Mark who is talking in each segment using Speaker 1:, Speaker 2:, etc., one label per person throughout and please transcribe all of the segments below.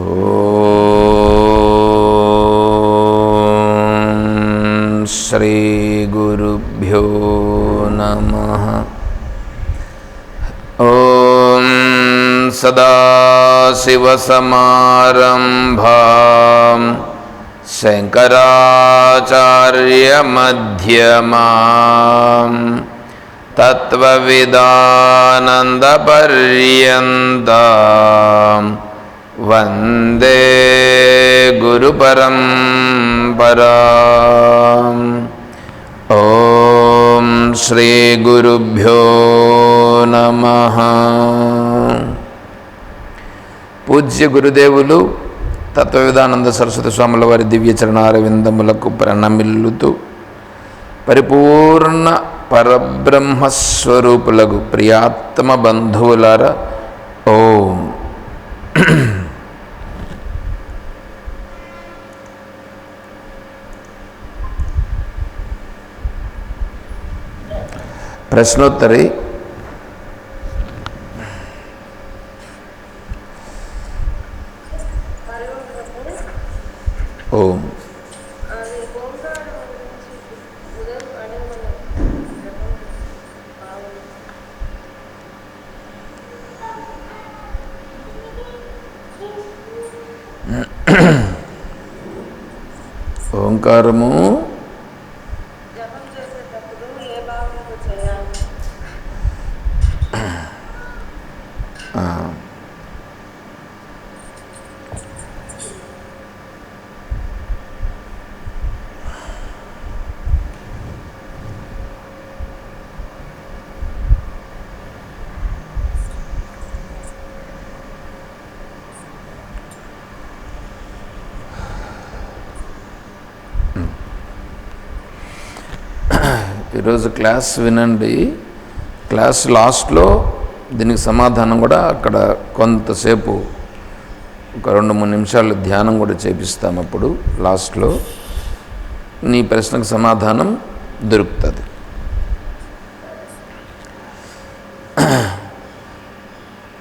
Speaker 1: ॐ श्रीगुरुभ्यो नमः। ॐ सदाशिवसमारम्भां शङ्कराचार्यमध्यमाम् तत्त्वविदानन्दपर्यन्तां वन्दे गुरुपरम्पराम् ॐ श्रीगुरुभ्यो నమః పూజ్య గురుదేవులు తత్వవిధానంద సరస్వతి స్వాముల వారి దివ్య చరణారవిందములకు ప్రణమిల్లుతూ పరిపూర్ణ పరబ్రహ్మస్వరూపులకు ప్రియాత్మ బంధువులార ఓం ప్రశ్నోత్తరి. ఓం. ఓంకారము
Speaker 2: చేసేటప్పుడు ఏ భావంతో చేయాలి?
Speaker 1: ఈరోజు క్లాస్ వినండి. క్లాస్ లాస్ట్లో దీనికి సమాధానం కూడా అక్కడ కొంతసేపు ఒక రెండు మూడు నిమిషాలు ధ్యానం కూడా చేపిస్తాం అప్పుడు లాస్ట్లో. నీ ప్రశ్నకు సమాధానం దొరుకుతుంది.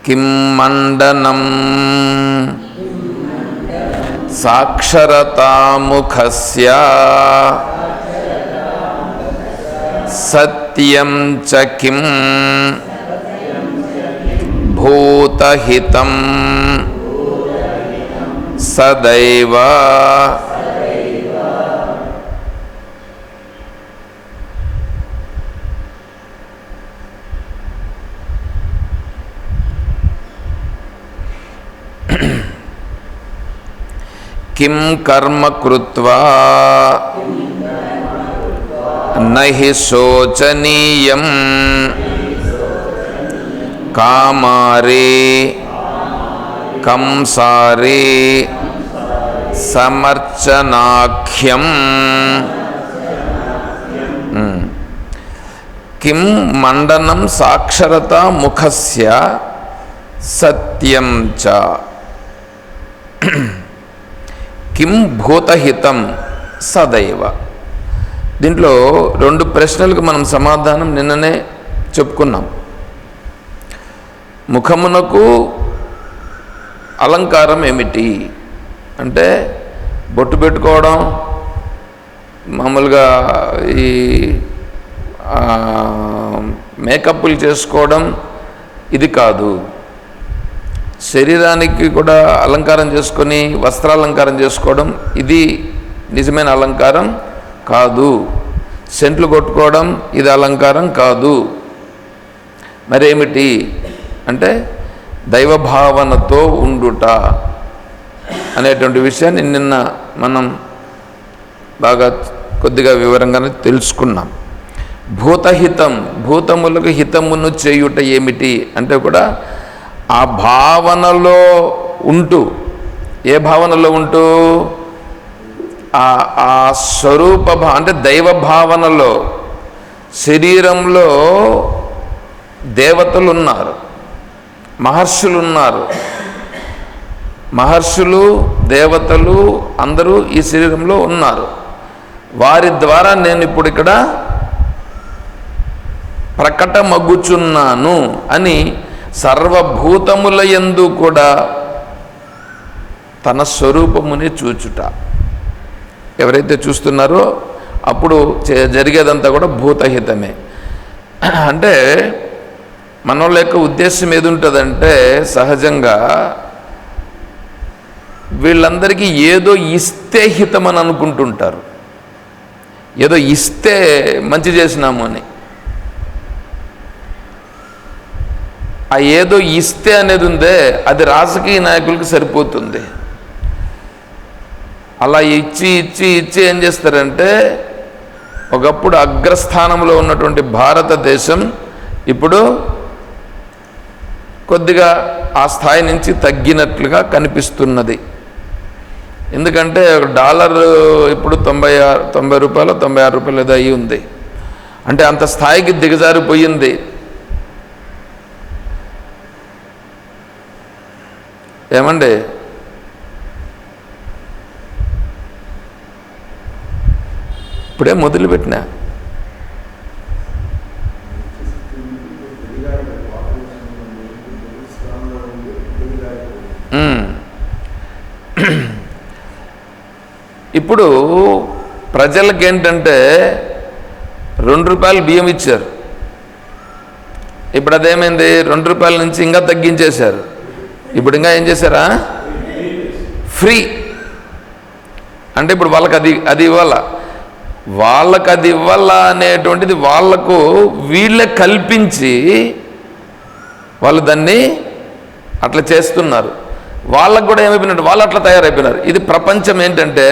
Speaker 1: కిం మండనం సాక్షరతాముఖస్య సత్యం చ కిం భూతహితం సదైవ కిం కర్మ కృత్వా? నహి శోచనీయం. కామారే కంసారే సమర్చనాఖ్యం. కిం మండనం సాక్షరత ముఖస్య సత్యం చ. కిం భూతహితం సదైవ. దీంట్లో రెండు ప్రశ్నలకు మనం సమాధానం నిన్ననే చెప్పుకున్నాం. ముఖమునకు అలంకారం ఏమిటి? అంటే బొట్టు పెట్టుకోవడం మామూలుగా ఈ మేకప్లు చేసుకోవడం ఇది కాదు. శరీరానికి కూడా అలంకారం చేసుకొని వస్త్రాలంకారం చేసుకోవడం ఇది నిజమైన అలంకారం. కాదు. సెంట్లు కొట్టుకోవడం ఇది అలంకారం కాదు. మరేమిటి? అంటే దైవభావనతో ఉండుట అనేటువంటి విషయాన్ని నిన్న మనం బాగా కొద్దిగా వివరంగానే తెలుసుకున్నాం. భూతహితం భూతములకు హితమును చేయుట ఏమిటి అంటే కూడా ఆ భావనలో ఉంటూ ఏ భావనలో ఉంటూ? ఆ స్వరూప భా అంటే దైవ భావనలో శరీరంలో దేవతలు ఉన్నారు మహర్షులు ఉన్నారు మహర్షులు దేవతలు అందరూ ఈ శరీరంలో ఉన్నారు. వారి ద్వారా నేను ఇప్పుడు ఇక్కడ ప్రకటమగుచున్నాను అని సర్వభూతముల యందు కూడా తన స్వరూపముని చూచుట. ఎవరైతే చూస్తున్నారో అప్పుడు చే- జరిగేదంతా కూడా భూతహితమే. అంటే మనోళ్ళ యొక్క ఉద్దేశం ఏది ఉంటుందంటే సహజంగా వీళ్ళందరికీ ఏదో ఇస్తే హితమని అనుకుంటుంటారు. ఏదో ఇస్తే మంచి చేసినాము అని. ఆ ఏదో ఇస్తే అనేది ఉందే అది రాజకీయ నాయకులకు సరిపోతుంది. అలా ఇచ్చి ఇచ్చి ఇచ్చి ఏం చేస్తారంటే ఒకప్పుడు అగ్రస్థానంలో ఉన్నటువంటి భారతదేశం ఇప్పుడు కొద్దిగా ఆ స్థాయి నుంచి తగ్గినట్లుగా కనిపిస్తున్నది. ఎందుకంటే డాలర్ ఇప్పుడు తొంభై ఆరు తొంభై రూపాయలు తొంభై ఆరు రూపాయలు ఏదో అయ్యి ఉంది. అంటే అంత స్థాయికి దిగజారిపోయింది ఏమండి? ఇప్పుడే మొదలుపెట్టినా. ఇప్పుడు ప్రజలకు ఏంటంటే రెండు రూపాయలు బియ్యం ఇచ్చారు. ఇప్పుడు అదేమైంది? రెండు రూపాయల నుంచి ఇంకా తగ్గించేశారు. ఇప్పుడు ఇంకా ఏం చేశారా? ఫ్రీ. అంటే ఇప్పుడు వాళ్ళకి అది అది ఇవ్వాలా? వాళ్ళకు అది ఇవ్వాలా అనేటువంటిది వాళ్ళకు వీళ్ళే కల్పించి వాళ్ళు దాన్ని అట్లా చేస్తున్నారు. వాళ్ళకు కూడా ఏమైపోయినట్టు వాళ్ళు అట్లా తయారైపోయినారు. ఇది ప్రపంచం ఏంటంటే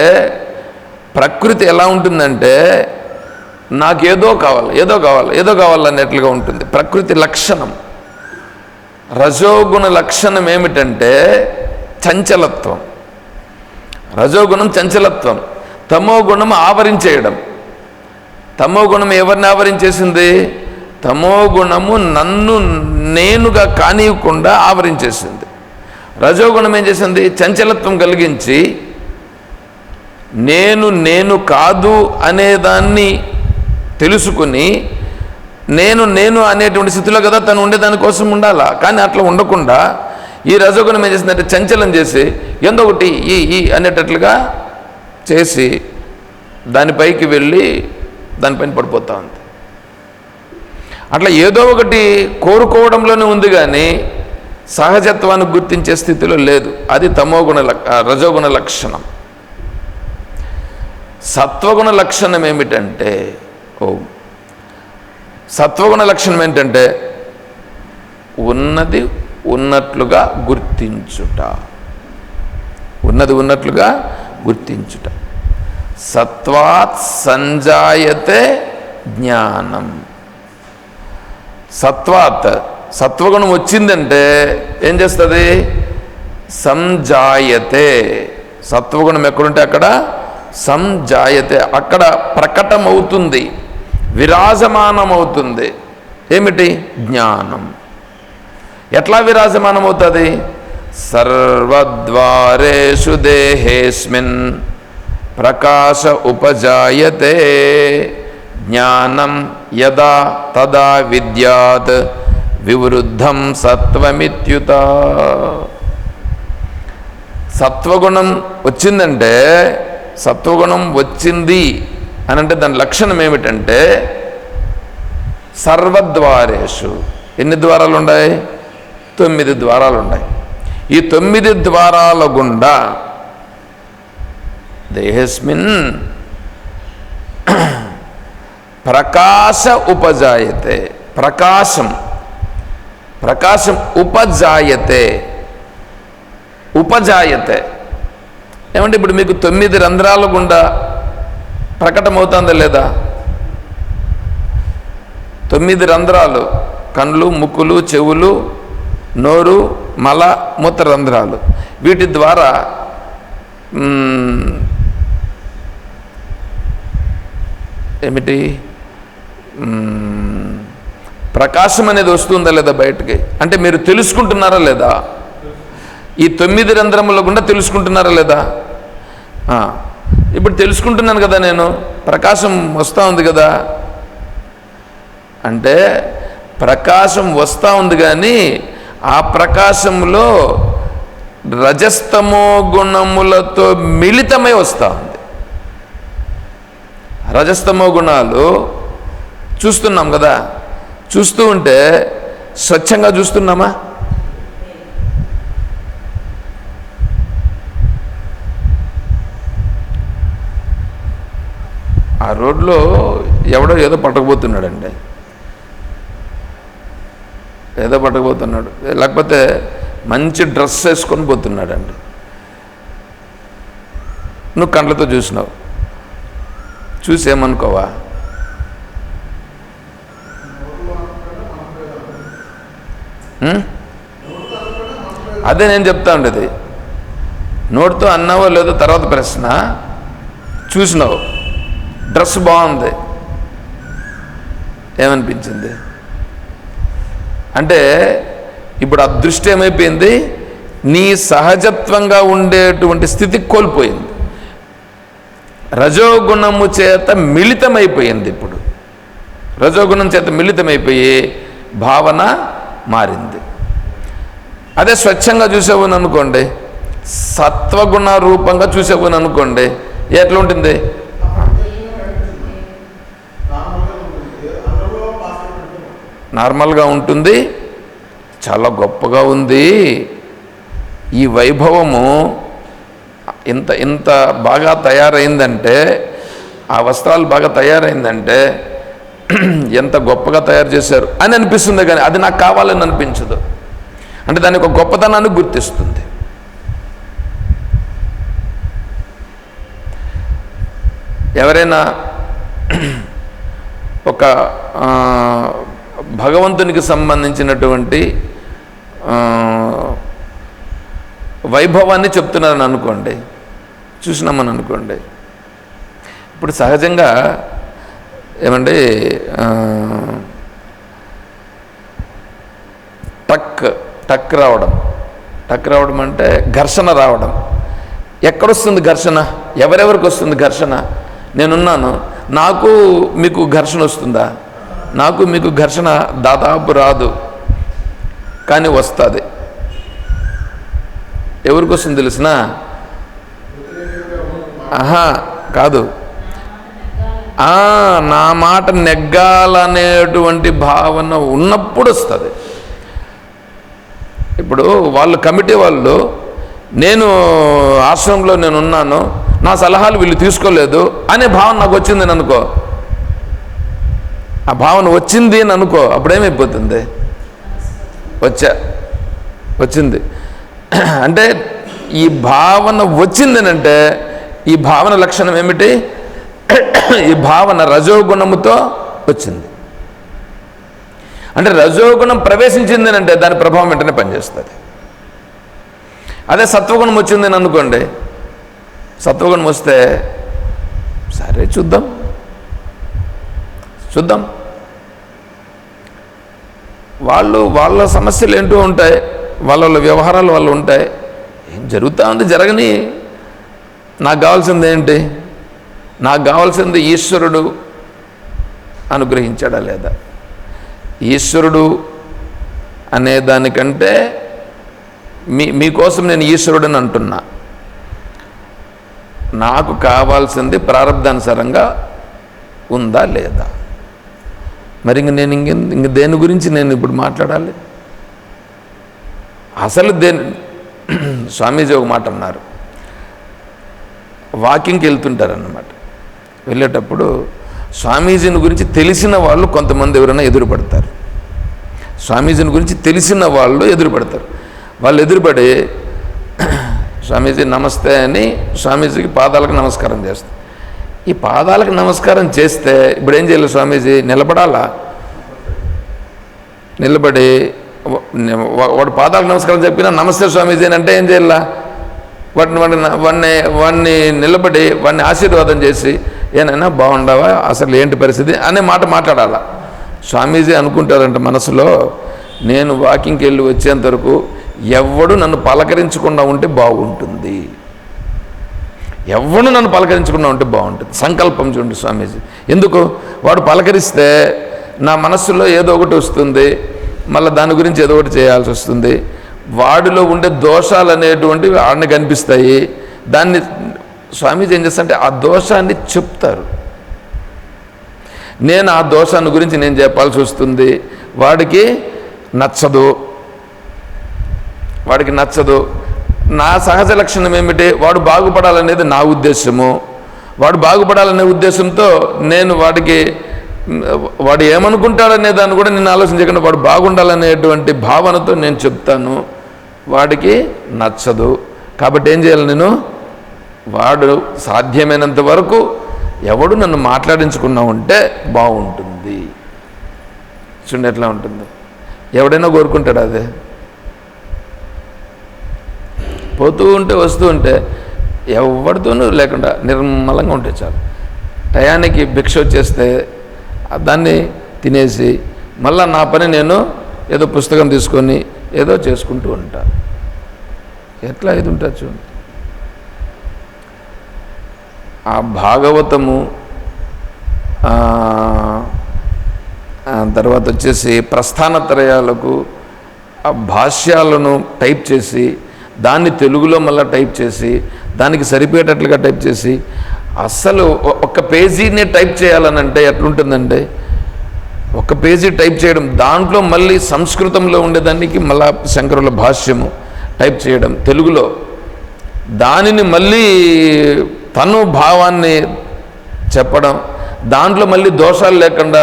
Speaker 1: ప్రకృతి ఎలా ఉంటుందంటే నాకేదో కావాలి ఏదో కావాలి ఏదో కావాలన్నట్లుగా ఉంటుంది. ప్రకృతి లక్షణం. రజోగుణ లక్షణం ఏమిటంటే చంచలత్వం. రజోగుణం చంచలత్వం. తమో గుణం ఆవరించేయడం. తమో గుణం ఎవరిని ఆవరించేసింది? తమో గుణము నన్ను నేనుగా కానివ్వకుండా ఆవరించేసింది. రజోగుణం ఏం చేసింది? చంచలత్వం కలిగించి నేను నేను కాదు అనేదాన్ని తెలుసుకుని నేను నేను అనేటువంటి స్థితిలో కదా తను ఉండేదానికోసం ఉండాలా? కానీ అట్లా ఉండకుండా ఈ రజోగుణం ఏం చేసిందంటే చంచలం చేసి ఎందో ఒకటి ఈ ఈ అనేటట్లుగా చేసి దానిపైకి వెళ్ళి దానిపైన పడిపోతా ఉంది. అట్లా ఏదో ఒకటి కోరుకోవడంలోనే ఉంది కానీ సహజత్వాన్ని గుర్తించే స్థితిలో లేదు. అది తమోగుణ రజోగుణ లక్షణం. సత్వగుణ లక్షణం ఏమిటంటే ఓ సత్వగుణ లక్షణం ఏంటంటే ఉన్నది ఉన్నట్లుగా గుర్తించుట. ఉన్నది ఉన్నట్లుగా గుర్తించుట. సత్వాత్ సంజాయతే జ్ఞానం. సత్వాత్ సత్వగుణం వచ్చిందంటే ఏం చేస్తుంది? సంజాయతే. సత్వగుణం ఎక్కడుంటే అక్కడ? సంజాయతే. అక్కడ ప్రకటమవుతుంది. విరాజమానమవుతుంది. ఏమిటి? జ్ఞానం. ఎట్లా విరాజమానమవుతుంది? సర్వద్వారేషు దేహేస్మిన్. ప్రకాశ ఉపజాయతే జ్ఞానం యదా తదా విద్యాత్ వివృద్ధం సత్వమిత్యుత సత్వగుణం వచ్చిందంటే సత్వగుణం వచ్చింది అని అంటే దాని లక్షణం ఏమిటంటే సర్వద్వారేషు. ఎన్ని ద్వారాలు ఉన్నాయి తొమ్మిది ద్వారాలు ఉన్నాయి ఈ తొమ్మిది ద్వారాల గుండా దేహస్మిన్ ప్రకాశ ఉపజాయతే. ప్రకాశం. ప్రకాశం ఉపజాయతే. ఉపజాయతే. ఏమంటే ఇప్పుడు మీకు తొమ్మిది రంధ్రాల గుండా ప్రకటమవుతుందా లేదా? తొమ్మిది రంధ్రాలు. కండ్లు ముక్కులు చెవులు నోరు మల మూత్ర రంధ్రాలు వీటి ద్వారా మ్, ఏమిటి? ప్రకాశం అనేది వస్తుందా లేదా బయటకి? అంటే మీరు తెలుసుకుంటున్నారా లేదా? ఈ తొమ్మిది రంధ్రముల గుండా తెలుసుకుంటున్నారా లేదా? ఇప్పుడు తెలుసుకుంటున్నాను కదా నేను. ప్రకాశం వస్తూ ఉంది కదా. అంటే ప్రకాశం వస్తూ ఉంది కానీ ఆ ప్రకాశంలో రజస్తమో గుణములతో మిళితమై వస్తూ రజస్తమో గుణాలు చూస్తున్నాం కదా. చూస్తూ ఉంటే స్వచ్ఛంగా చూస్తున్నామా? ఆ రోడ్లో ఎవడో ఏదో పట్టకపోతున్నాడండి. ఏదో పట్టకపోతున్నాడు. లేకపోతే మంచి డ్రెస్ వేసుకొని పోతున్నాడండి. నువ్వు కండ్లతో చూసినావు. చూసేమనుకోవా? అదే నేను చెప్తా ఉండేది. నోటితో అన్నావో లేదో తర్వాత ప్రశ్న. చూసినావు. డ్రెస్ బాగుంది. ఏమనిపించింది? అంటే ఇప్పుడు ఆ దృష్టి ఏమైపోయింది? నీ సహజత్వంగా ఉండేటువంటి స్థితి కోల్పోయింది. రజోగుణము చేత మిళితమైపోయింది ఇప్పుడు. రజోగుణం చేత మిళితమైపోయి భావన మారింది. అదే స్వచ్ఛంగా చూసేవని అనుకోండి సత్వగుణ రూపంగా చూసేవని అనుకోండి ఎట్లా ఉంటుంది? నార్మల్గా ఉంటుంది చాలా గొప్పగా ఉంది. ఈ వైభవము ఇంత ఇంత బాగా తయారైందంటే ఆ వస్త్రాలు బాగా తయారైందంటే ఎంత గొప్పగా తయారు చేశారు అని అనిపిస్తుంది కానీ అది నాకు కావాలని అనిపించదు. అంటే దాని ఒక గొప్పతనాన్ని గుర్తిస్తుంది. ఎవరైనా ఒక భగవంతునికి సంబంధించినటువంటి వైభవాన్ని చెప్తున్నారని అనుకోండి. చూసినామని అనుకోండి. ఇప్పుడు సహజంగా ఏమండి టక్ టక్ రావడం. టక్ రావడం అంటే ఘర్షణ రావడం. ఎక్కడొస్తుంది ఘర్షణ? ఎవరెవరికి వస్తుంది ఘర్షణ? నేనున్నాను. నాకు మీకు ఘర్షణ వస్తుందా? నాకు మీకు ఘర్షణ దాదాపు రాదు. కానీ వస్తుంది. ఎవరికి వస్తుంది తెలిసినా? ఆహా కాదు. ఆ, నా మాట నెగ్గాలనేటువంటి భావన ఉన్నప్పుడు వస్తుంది. ఇప్పుడు వాళ్ళు కమిటీ వాళ్ళు నేను ఆశ్రమంలో నేను ఉన్నాను నా సలహాలు వీళ్ళు తీసుకోలేదు అనే భావన నాకు వచ్చింది అని అనుకో ఆ భావన వచ్చింది అని అనుకో అప్పుడేమైపోతుంది? వచ్చా వచ్చింది. అంటే ఈ భావన వచ్చింది అంటే ఈ భావన లక్షణం ఏమిటి? ఈ భావన రజోగుణముతో వచ్చింది. అంటే రజోగుణం ప్రవేశించింది అంటే దాని ప్రభావం వెంటనే పనిచేస్తుంది. అదే సత్వగుణం వచ్చిందని అనుకోండి. సత్వగుణం వస్తే సరే చూద్దాం. చూద్దాం. వాళ్ళు వాళ్ళ సమస్యలు ఏంటో ఉంటాయి. వాళ్ళ వాళ్ళ వ్యవహారాలు వాళ్ళు ఉంటాయి. ఏం జరుగుతూ ఉంది? జరగని నాకు కావాల్సింది ఏంటి? నాకు కావాల్సింది ఈశ్వరుడు అనుగ్రహించాడా లేదా? ఈశ్వరుడు అనే దానికంటే మీ మీకోసం నేను ఈశ్వరుడని అంటున్నా. నాకు కావాల్సింది ప్రారంధానుసారంగా ఉందా లేదా? మరి ఇంక నేను ఇంక ఇంక దేని గురించి నేను ఇప్పుడు మాట్లాడాలి? అసలు దేని స్వామీజీ ఒక మాట అన్నారు. వాకింగ్కి వెళ్తుంటారన్నమాట. వెళ్ళేటప్పుడు స్వామీజీని గురించి తెలిసిన వాళ్ళు కొంతమంది ఎవరైనా ఎదురుపడతారు. స్వామీజీని గురించి తెలిసిన వాళ్ళు ఎదురుపడతారు. వాళ్ళు ఎదురుపడి స్వామీజీ నమస్తే అని స్వామీజీకి పాదాలకు నమస్కారం చేస్తారు. ఈ పాదాలకు నమస్కారం చేస్తే ఇప్పుడు ఏం చేయాలి స్వామీజీ? నిలబడాలా? నిలబడి వాడు పాదాలకు నమస్కారం చెప్పినా నమస్తే స్వామీజీ అని అంటే ఏం చేయాలా? వాటిని వాడిని వాడిని వాడిని నిలబడి వాడిని ఆశీర్వాదం చేసి ఏనైనా బాగుండవా? అసలు ఏంటి పరిస్థితి? అనే మాట మాట్లాడాలా. స్వామీజీ అనుకుంటారంట మనసులో నేను వాకింగ్కి వెళ్ళి వచ్చేంత వరకు ఎవడు నన్ను పలకరించకుండా ఉంటే బాగుంటుంది. ఎవడు నన్ను పలకరించకుండా ఉంటే బాగుంటుంది. సంకల్పం చూడండి స్వామీజీ. ఎందుకు? వాడు పలకరిస్తే నా మనస్సులో ఏదో ఒకటి వస్తుంది మళ్ళీ దాని గురించి ఏదో ఒకటి చేయాల్సి వస్తుంది. వాడిలో ఉండే దోషాలు అనేటువంటివి ఆడిని కనిపిస్తాయి. దాన్ని స్వామీజీ ఏం చేస్తారంటే ఆ దోషాన్ని చెప్తారు. నేను ఆ దోషాన్ని గురించి నేను చెప్పాల్సి వస్తుంది. వాడికి నచ్చదు. వాడికి నచ్చదు. నా సహజ లక్షణం ఏమిటి? వాడు బాగుపడాలనేది నా ఉద్దేశము. వాడు బాగుపడాలనే ఉద్దేశంతో నేను వాడికి వాడు ఏమనుకుంటాడనే దాన్ని కూడా నేను ఆలోచించకుండా వాడు బాగుండాలనేటువంటి భావనతో నేను చెప్తాను. వాడికి నచ్చదు. కాబట్టి ఏం చేయాలి నేను? వాడు సాధ్యమైనంత వరకు ఎవడు నన్ను మాట్లాడించుకున్నా ఉంటే బాగుంటుంది. చూడండి ఎట్లా ఉంటుంది. ఎవడైనా కోరుకుంటాడు అదే? పోతూ ఉంటే వస్తూ ఉంటే ఎవరితోనూ లేకుండా నిర్మలంగా ఉంటే చాలు. టయానికి భిక్ష వచ్చేస్తే దాన్ని తినేసి మళ్ళీ నా పని నేను ఏదో పుస్తకం తీసుకొని ఏదో చేసుకుంటూ ఉంటారు ఎట్లా ఇది ఉంటుంది చూడండి ఆ భాగవతము తర్వాత వచ్చేసి ప్రస్థానత్రయాలకు ఆ భాష్యాలను టైప్ చేసి దాన్ని తెలుగులో మళ్ళీ టైప్ చేసి దానికి సరిపోయేటట్లుగా టైప్ చేసి అస్సలు ఒక్క పేజీని టైప్ చేయాలనంటే ఎట్లుంటుందంటే ఒక పేజీ టైప్ చేయడం దాంట్లో మళ్ళీ సంస్కృతంలో ఉండేదానికి మళ్ళా శంకరుల భాష్యము టైప్ చేయడం తెలుగులో దానిని మళ్ళీ తను భావాన్ని చెప్పడం దాంట్లో మళ్ళీ దోషాలు లేకుండా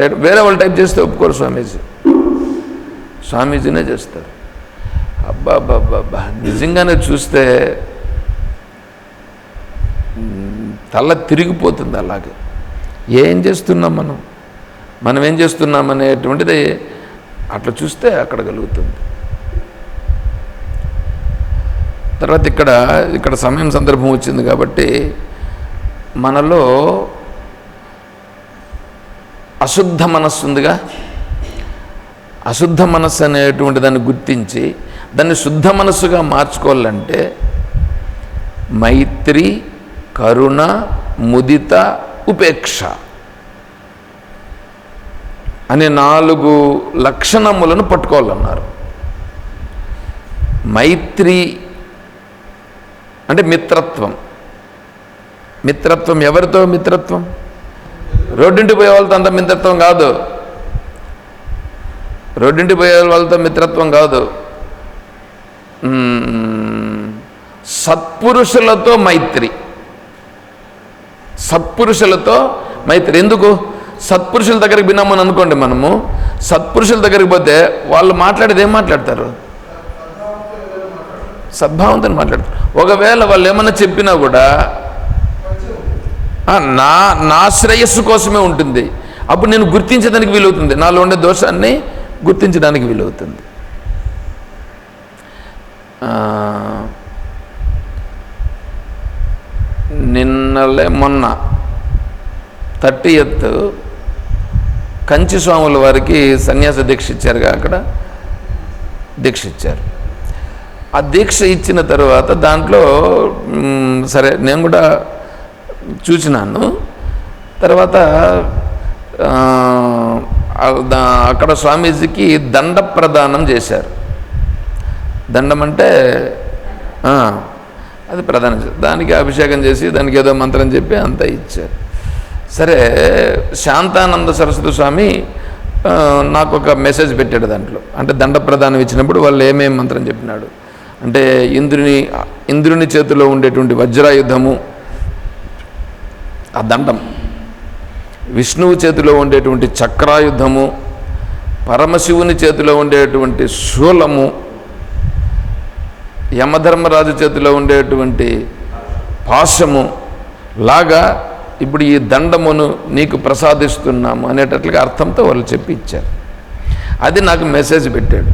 Speaker 1: చేయడం వేరే వాళ్ళు టైప్ చేస్తే ఒప్పుకోరు స్వామీజీ. స్వామీజీనే చేస్తారు. అబ్బా అబ్బా నిజంగానే చూస్తే తల తిరిగిపోతుంది అలాగే. ఏం చేస్తున్నాం మనం? మనం ఏం చేస్తున్నాం అనేటువంటిది అట్లా చూస్తే అక్కడ కలుగుతుంది. తర్వాత ఇక్కడ ఇక్కడ సమయం సందర్భం వచ్చింది కాబట్టి మనలో అశుద్ధ మనస్సు ఉందిగా. అశుద్ధ మనస్సు అనేటువంటి దాన్ని గుర్తించి దాన్ని శుద్ధ మనస్సుగా మార్చుకోవాలంటే మైత్రి కరుణ ముదిత ఉపేక్ష. అనే నాలుగు లక్షణములను పట్టుకోవాలన్నారు. మైత్రి అంటే మిత్రత్వం. మిత్రత్వం ఎవరితో మిత్రత్వం? రోడ్డింటి పోయే వాళ్ళతో అంత మిత్రత్వం కాదు. రోడ్డింటి పోయే వాళ్ళతో మిత్రత్వం కాదు. సత్పురుషులతో మైత్రి. సత్పురుషులతో మైత్రి. ఎందుకు? సత్పురుషుల దగ్గరికి విన్నామని అనుకోండి మనము. సత్పురుషుల దగ్గరికి పోతే వాళ్ళు మాట్లాడేది ఏం మాట్లాడతారు? సద్భావంతో మాట్లాడతారు. ఒకవేళ వాళ్ళు ఏమన్నా చెప్పినా కూడా నా నా శ్రేయస్సు కోసమే ఉంటుంది. అప్పుడు నేను గుర్తించడానికి వీలవుతుంది. నాలో ఉండే దోషాన్ని గుర్తించడానికి వీలవుతుంది. నిన్నలే మొన్న థర్టీ ఎత్ కంచి స్వాముల వారికి సన్యాస దీక్ష ఇచ్చారుగా అక్కడ. దీక్ష ఇచ్చారు. ఆ దీక్ష ఇచ్చిన తర్వాత దాంట్లో సరే నేను కూడా చూసినాను. తర్వాత అక్కడ స్వామీజీకి దండ ప్రదానం చేశారు. దండం అంటే అది ప్రధానం దానికి అభిషేకం చేసి దానికి ఏదో మంత్రం చెప్పి అంతా ఇచ్చారు. సరే శాంతానంద సరస్వతి స్వామి నాకు ఒక మెసేజ్ పెట్టాడు దాంట్లో. అంటే దండ ప్రదానం ఇచ్చినప్పుడు వాళ్ళు ఏమేం మంత్రం చెప్పినాడు. అంటే ఇంద్రుని ఇంద్రుని చేతిలో ఉండేటువంటి వజ్రాయుధము ఆ దండం. విష్ణువు చేతిలో ఉండేటువంటి చక్రాయుధము పరమశివుని చేతిలో ఉండేటువంటి శూలము యమధర్మరాజు చేతిలో ఉండేటువంటి పాశము లాగా ఇప్పుడు ఈ దండమును నీకు ప్రసాదిస్తున్నాము అనేటట్లుగా అర్థంతో వాళ్ళు చెప్పి ఇచ్చారు అది నాకు మెసేజ్ పెట్టాడు.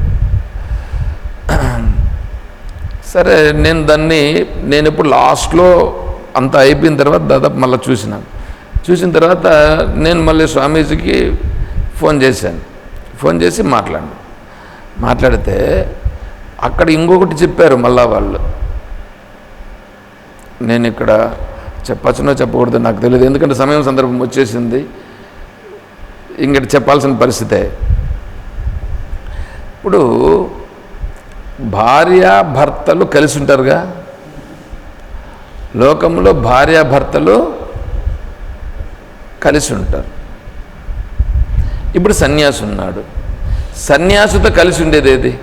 Speaker 1: సరే నేను దాన్ని నేను ఇప్పుడు లాస్ట్లో అంత అయిపోయిన తర్వాత దాదాపు మళ్ళీ చూసినాను. చూసిన తర్వాత నేను మళ్ళీ స్వామీజీకి ఫోన్ చేశాను. ఫోన్ చేసి మాట్లాడాను. మాట్లాడితే అక్కడ ఇంకొకటి చెప్పారు మళ్ళా వాళ్ళు. నేను ఇక్కడ చెప్పచ్చునో చెప్పకూడదు నాకు తెలియదు ఎందుకంటే సమయం సందర్భం వచ్చేసింది. ఇంకటి చెప్పాల్సిన పరిస్థితే. ఇప్పుడు భార్య భర్తలు కలిసి ఉంటారుగా? లోకంలో భార్య భర్తలు కలిసి ఉంటారు. ఇప్పుడు సన్యాసి ఉన్నాడు. సన్యాసితో కలిసి ఉండేది ఏది?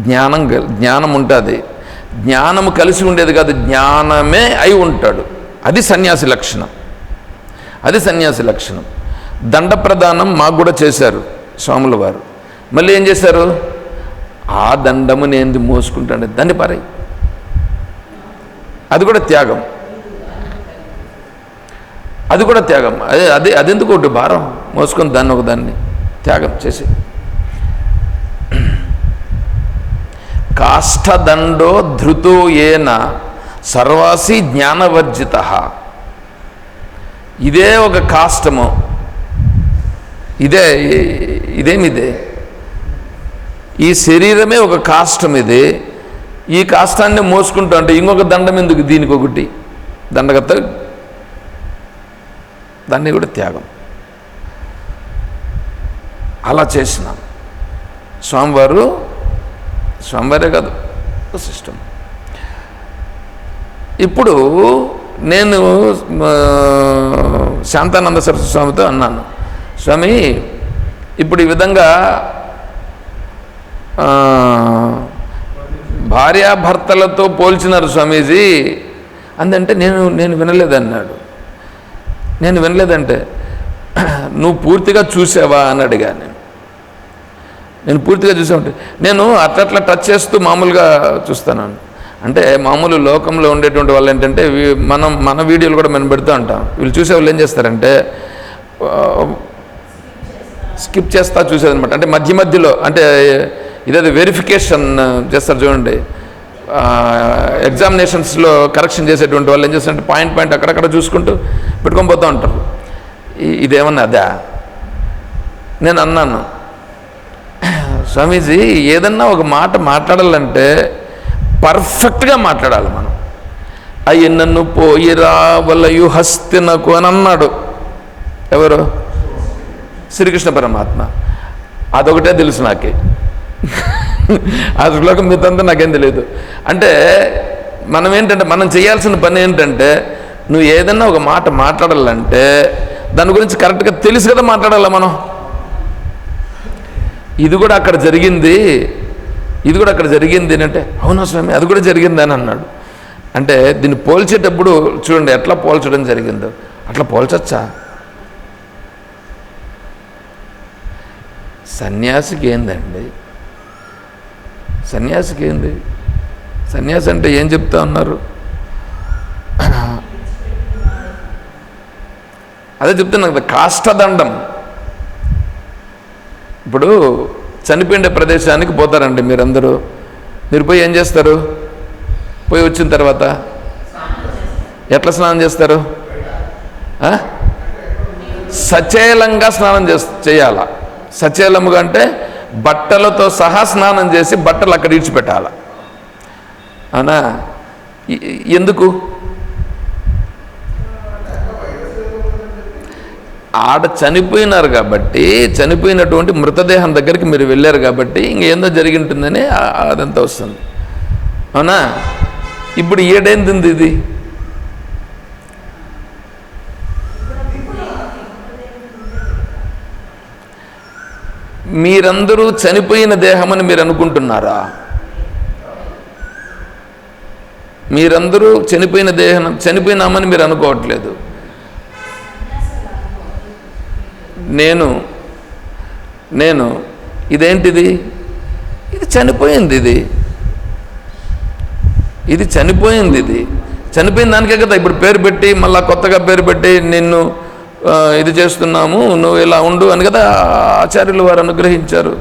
Speaker 1: జ్ఞానం జ్ఞానం ఉంటుంది. జ్ఞానము కలిసి ఉండేది కాదు జ్ఞానమే అయి ఉంటాడు. అది సన్యాసి లక్షణం. అది సన్యాసి లక్షణం. దండ ప్రదానం మాకు కూడా చేశారు స్వాముల వారు. మళ్ళీ ఏం చేశారు? ఆ దండము నేను మోసుకుంటాను దాన్ని పారాయి. అది కూడా త్యాగం. అది కూడా త్యాగం. అదే అదే అదెందుకు ఒకటి భారం? మోసుకొని దాన్ని ఒక దాన్ని త్యాగం చేసి కాష్టదండో ధృతో ఏన సర్వాసి జ్ఞానవర్జిత. ఇదే ఒక కాష్టము. ఇదే ఇదేమిదే? ఈ శరీరమే ఒక కాష్టం ఇది ఈ కాష్టాన్ని మోసుకుంటూ అంటే ఇంకొక దండం ఎందుకు దీనికి ఒకటి దండగత దాన్ని కూడా త్యాగం. అలా చేసినాం. స్వామివారు స్వామివారే కాదు సిస్టమ్. ఇప్పుడు నేను శాంతానంద సరస్వతి స్వామితో అన్నాను స్వామి ఇప్పుడు ఈ విధంగా భార్యాభర్తలతో పోల్చినారు స్వామీజీ. అందంటే నేను నేను వినలేదన్నాడు. నేను వినలేదంటే నువ్వు పూర్తిగా చూసావా? అని అడిగాను నేను పూర్తిగా పూర్తిగా చూసామంటే నేను అట్లట్లా టచ్ చేస్తూ మామూలుగా చూస్తాను. అంటే మామూలు లోకంలో ఉండేటువంటి వాళ్ళు ఏంటంటే మనం మన వీడియోలు కూడా మనం పెడుతూ ఉంటాం. వీళ్ళు చూసే వాళ్ళు ఏం చేస్తారంటే స్కిప్ చేస్తా చూసేదనమాట అంటే మధ్య మధ్యలో అంటే ఇదేదో వెరిఫికేషన్ చేస్తారు చూడండి. ఎగ్జామినేషన్స్లో కరెక్షన్ చేసేటువంటి వాళ్ళు ఏం చేస్తారంటే పాయింట్ పాయింట్ అక్కడక్కడ చూసుకుంటూ పెట్టుకొని పోతూ ఉంటారు. ఇదేమన్నా అదా? నేను అన్నాను. స్వామీజీ ఏదన్నా ఒక మాట మాట్లాడాలంటే పర్ఫెక్ట్గా మాట్లాడాలి మనం. అయ్యి నన్ను పోయి రావలయు హస్తినకు అని అన్నాడు. ఎవరు? శ్రీకృష్ణ పరమాత్మ. అదొకటే తెలుసు నాకే. ఆ శ్లోకం మిగతా నాకేం తెలియదు అంటే మనం ఏంటంటే మనం చేయాల్సిన పని ఏంటంటే నువ్వు ఏదన్నా ఒక మాట మాట్లాడాలంటే దాని గురించి కరెక్ట్గా తెలుసు కదా మాట్లాడాలా మనం? ఇది కూడా అక్కడ జరిగింది. ఇది కూడా అక్కడ జరిగింది అంటే అవునా స్వామి? అది కూడా జరిగింది అని అన్నాడు. అంటే దీన్ని పోల్చేటప్పుడు చూడండి ఎట్లా పోల్చడం జరిగిందో. అట్లా పోల్చచ్చా? సన్యాసికి ఏందండి? సన్యాసికి ఏంది? సన్యాసి అంటే ఏం చెప్తా ఉన్నారు? అదే చెప్తున్నా కదా కాష్టదండం. ఇప్పుడు చనిపోయిన ప్రదేశానికి పోతారండి మీరందరూ. మీరు పోయి ఏం చేస్తారు? పోయి వచ్చిన తర్వాత? ఎట్లా స్నానం చేస్తారు? ఆ? సచేలంగా స్నానం చేస్ చేయాల. సచేలముగా అంటే బట్టలతో సహా స్నానం చేసి బట్టలు అక్కడ ఇడిచిపెట్టాల. అవునా? ఎందుకు? ఆడ చనిపోయినారు కాబట్టి చనిపోయినటువంటి మృతదేహం దగ్గరికి మీరు వెళ్ళారు కాబట్టి ఇంకేందో జరిగి ఉంటుందని అదంతా వస్తుంది. అవునా? ఇప్పుడు ఏడైంది ఇది? మీరందరూ చనిపోయిన దేహమని మీరు అనుకుంటున్నారా? మీరందరూ చనిపోయిన దేహం చనిపోయినామని మీరు అనుకోవట్లేదు. నేను నేను ఇదేంటిది? ఇది చనిపోయింది ఇది. ఇది చనిపోయింది ఇది. చనిపోయిన దానికే కదా ఇప్పుడు పేరు పెట్టి మళ్ళా కొత్తగా పేరు పెట్టి నిన్ను ఇది చేస్తున్నాము నువ్వు ఇలా ఉండు అని కదా ఆచార్యులు వారు అనుగ్రహించారు.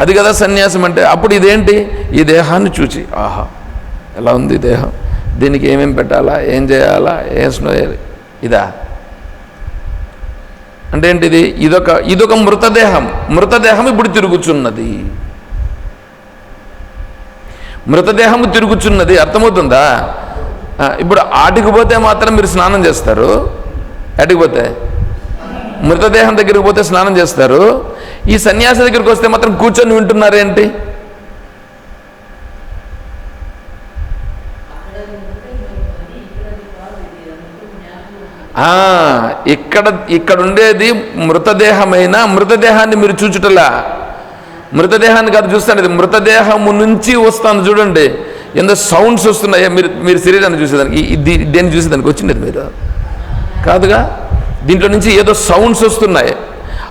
Speaker 1: అది కదా సన్యాసం అంటే. అప్పుడు ఇదేంటి? ఈ దేహాన్ని చూచి ఆహా ఎలా ఉంది ఈ దేహం? దీనికి ఏమేం పెట్టాలా? ఏం చేయాలా? ఏం స్నోయాలి ఇదా. అంటే ఏంటిది? ఇదొక ఇదొక మృతదేహం. మృతదేహం ఇప్పుడు తిరుగుచున్నది. మృతదేహము తిరుగుచున్నది. అర్థమవుతుందా? ఇప్పుడు ఆటికి పోతే మాత్రం మీరు స్నానం చేస్తారు. ఆటికి పోతే? మృతదేహం దగ్గరికి పోతే స్నానం చేస్తారు. ఈ సన్యాసి దగ్గరికి వస్తే మాత్రం కూర్చొని వింటున్నారేంటి? ఇక్కడ ఇక్కడ ఉండేది మృతదేహమైన మృతదేహాన్ని మీరు చూచుటలా? మృతదేహాన్ని కాదు చూస్తాను ఇది మృతదేహము నుంచి వస్తాను చూడండి. ఎంత సౌండ్స్ వస్తున్నాయా. మీరు మీరు శరీరాన్ని చూసేదానికి ఈ- దేన్ని చూసేదానికి వచ్చింది మీరు? కాదుగా? దీంట్లో నుంచి ఏదో సౌండ్స్ వస్తున్నాయి.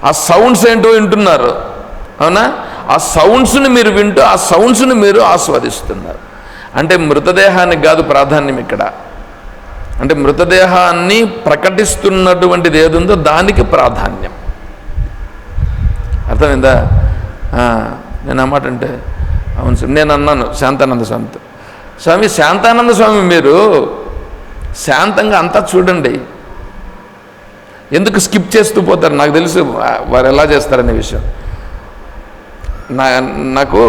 Speaker 1: ఆ సౌండ్స్ ఏంటో వింటున్నారు. అవునా? ఆ సౌండ్స్ని మీరు వింటూ ఆ సౌండ్స్ని మీరు ఆస్వాదిస్తున్నారు. అంటే మృతదేహానికి కాదు ప్రాధాన్యం ఇక్కడ. అంటే మృతదేహాన్ని ప్రకటిస్తున్నటువంటిది ఏది ఉందో దానికి ప్రాధాన్యం. అర్థమైందా? నేను అన్నమాట అంటే అవును సార్ నేను అన్నాను శాంతానంద స్వామితో. స్వామి శాంతానంద స్వామి మీరు శాంతంగా అంతా చూడండి. ఎందుకు స్కిప్ చేస్తూ పోతారు? నాకు తెలుసు వారు ఎలా చేస్తారనే విషయం. నా నాకు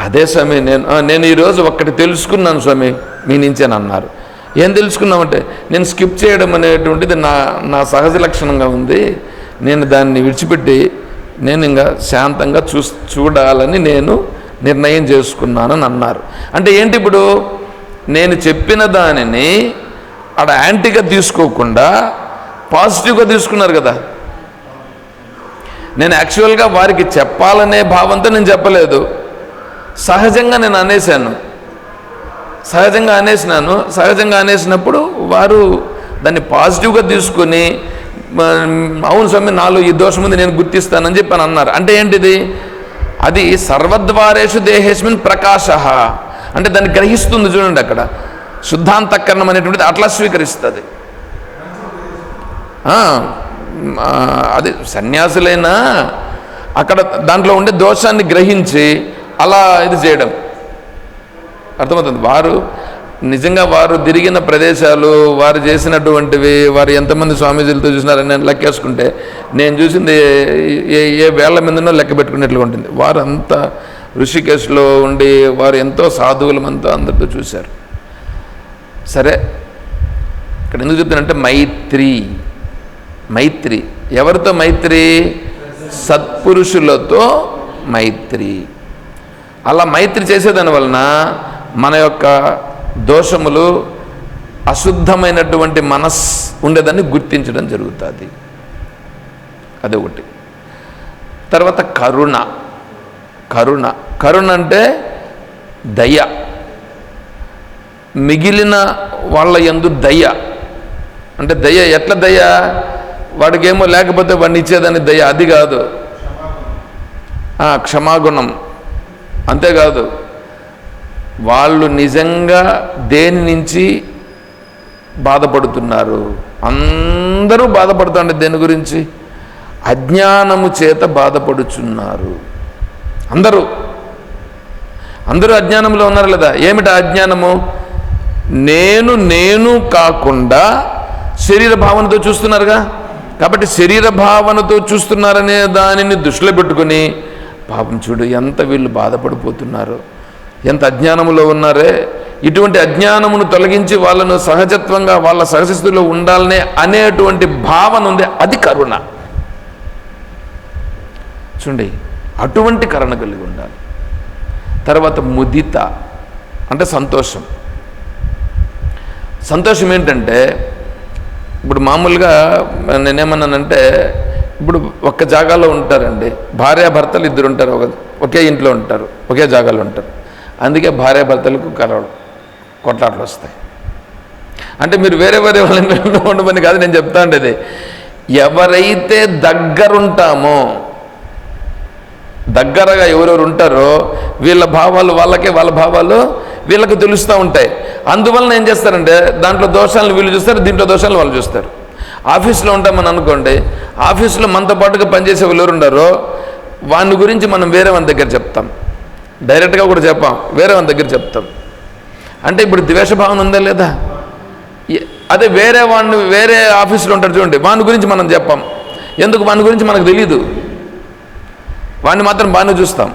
Speaker 1: అదే స్వామి నేను నేను ఈరోజు ఒక్కటి తెలుసుకున్నాను స్వామి మీ నుంచే అన్నారు. ఏం తెలుసుకున్నామంటే నేను స్కిప్ చేయడం అనేటువంటిది నా నా సహజ లక్షణంగా ఉంది. నేను దాన్ని విడిచిపెట్టి నేను ఇంకా శాంతంగా చూ చూడాలని నేను నిర్ణయం చేసుకున్నానని అన్నారు. అంటే ఏంటి ఇప్పుడు? నేను చెప్పిన దానిని అక్కడ యాంటీగా తీసుకోకుండా పాజిటివ్గా తీసుకున్నారు కదా. నేను యాక్చువల్గా వారికి చెప్పాలనే భావంతో నేను చెప్పలేదు. సహజంగా నేను అనేశాను. సహజంగా అనేసినాను. సహజంగా అనేసినప్పుడు వారు దాన్ని పాజిటివ్గా తీసుకొని అవును స్వామి నాలో ఈ దోషం ఉంది నేను గుర్తిస్తానని చెప్పి అని అన్నారు. అంటే ఏంటిది? అది సర్వద్వారేషు దేహేష్మిన్ ప్రకాశ. అంటే దాన్ని గ్రహిస్తుంది చూడండి అక్కడ. శుద్ధాంతకరణం అనేటువంటిది అట్లా స్వీకరిస్తుంది. అది సన్యాసులైనా అక్కడ దాంట్లో ఉండే దోషాన్ని గ్రహించి అలా ఇది చేయడం. అర్థమవుతుంది? వారు నిజంగా వారు తిరిగిన ప్రదేశాలు వారు చేసినటువంటివి వారు ఎంతమంది స్వామీజీలతో చూసినారని నేను లెక్కేసుకుంటే నేను చూసింది ఏ- ఏ వేళ్ళ మీదనో లెక్క పెట్టుకున్నట్లు ఉంటుంది. వారు అంత ఋషికేశ్లో ఉండి వారు ఎంతో సాధువులమంతా అందరితో చూశారు. సరే ఇక్కడ ఎందుకు చెప్తానంటే మైత్రి మైత్రి. ఎవరితో మైత్రి? సత్పురుషులతో మైత్రి. అలా మైత్రి చేసేదాని వలన మన యొక్క దోషములు అశుద్ధమైనటువంటి మనస్ ఉండేదాన్ని గుర్తించడం జరుగుతుంది. అది ఒకటి. తర్వాత కరుణ. కరుణ. కరుణ అంటే దయ. మిగిలిన వాళ్ళ ఎందు దయ. అంటే దయ ఎట్లా దయ? వాడికేమో లేకపోతే వాడిని ఇచ్చేదాన్ని దయ అది కాదు. క్షమాగుణం. అంతేకాదు వాళ్ళు నిజంగా దేని నుంచి బాధపడుతున్నారు? అందరూ బాధపడుతుండే దేని గురించి? అజ్ఞానము చేత బాధపడుచున్నారు. అందరూ. అందరూ అజ్ఞానంలో ఉన్నారు లేదా? ఏమిటి అజ్ఞానము? నేను నేను కాకుండా శరీర భావనతో చూస్తున్నారుగా? కాబట్టి శరీర భావనతో చూస్తున్నారనే దానిని దృష్టిలో పెట్టుకొని పాపం చూడు ఎంత వీళ్ళు బాధపడిపోతున్నారు. ఎంత అజ్ఞానములో ఉన్నారే. ఇటువంటి అజ్ఞానమును తొలగించి వాళ్ళను సహజత్వంగా వాళ్ళ సహజస్థితిలో ఉండాలనే అనేటువంటి భావన ఉంది. అది కరుణ. చూడండి అటువంటి కరుణ కలిగి ఉండాలి. తర్వాత ముదిత అంటే సంతోషం. సంతోషం ఏంటంటే ఇప్పుడు మామూలుగా నేనేమన్నానంటే ఇప్పుడు ఒక్క జాగాలో ఉంటారండి. భార్యాభర్తలు ఇద్దరు ఉంటారు. ఒక ఒకే ఇంట్లో ఉంటారు. ఒకే జాగాలో ఉంటారు. అందుకే భార్యాభర్తలకు కలవడం కొట్లాటలు వస్తాయి. అంటే మీరు వేరే వేరే వాళ్ళని ఉండమని కాదు నేను చెప్తా ఉండేది. ఎవరైతే దగ్గరుంటామో దగ్గరగా ఎవరెవరు ఉంటారో వీళ్ళ భావాలు వాళ్ళకే వాళ్ళ భావాలు వీళ్ళకి తెలుస్తూ ఉంటాయి. అందువలన ఏం చేస్తారంటే దాంట్లో దోషాలను వీళ్ళు చూస్తారు దీంట్లో దోషాలను వాళ్ళు చూస్తారు. ఆఫీస్లో ఉంటామని అనుకోండి ఆఫీస్లో మనతో పాటుగా పనిచేసే వాళ్ళు ఎవరు ఉండారో వాని గురించి మనం వేరే వాని దగ్గర చెప్తాం. డైరెక్ట్గా కూడా చెప్పాం వేరే వాని దగ్గర చెప్తాం. అంటే ఇప్పుడు ద్వేషభావన ఉందా లేదా? అదే వేరే వాడిని వేరే ఆఫీసులో ఉంటారు చూడండి వాని గురించి మనం చెప్పాం. ఎందుకు? వాని గురించి మనకు తెలియదు వాడిని మాత్రం బాగానే చూస్తాం.